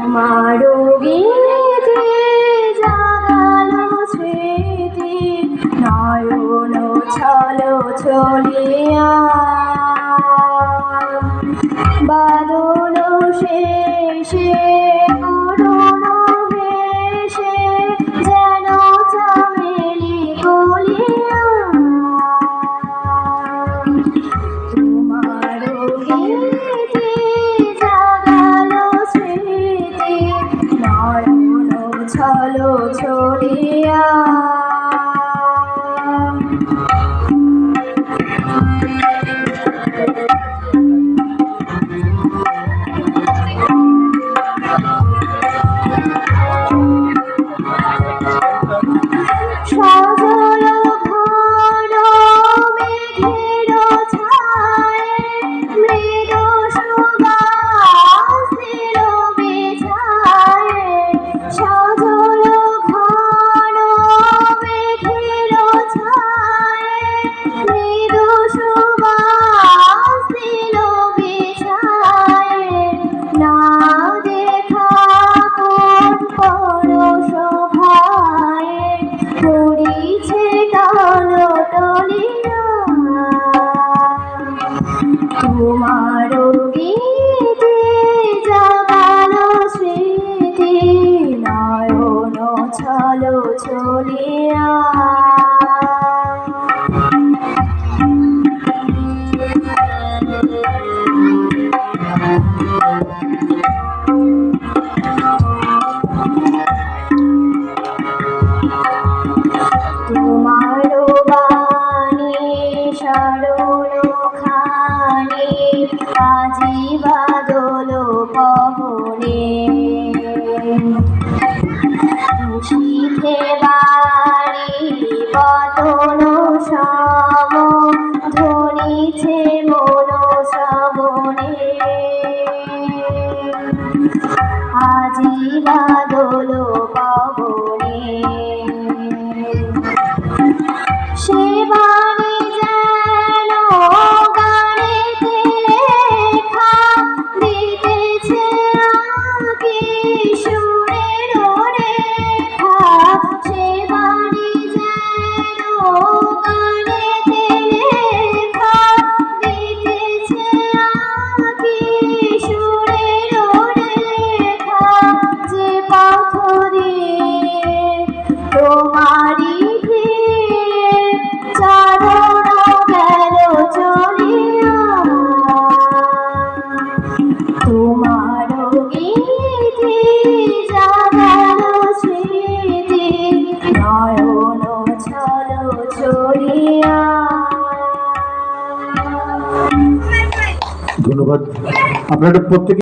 আমারও গীতে জাগালো স্মৃতি নয়ন ছলিয়া বাদল শেষে করুণ হেসে যেন চামেলি গলিয়া তোমারও ছলো ছড়িয়া। সজল ঘন মেঘের পড়িছে কালো টলিয়া তোমার গীতে জাগালো স্মৃতি নয়ন ছলো ছলিয়া ধরিছে মন। শ্রবণে আজি বাদল পবনে। সেবানি তোমার নয়ন ছল ছড়িয়া ধন্যবাদ। আপনারা প্রত্যেকে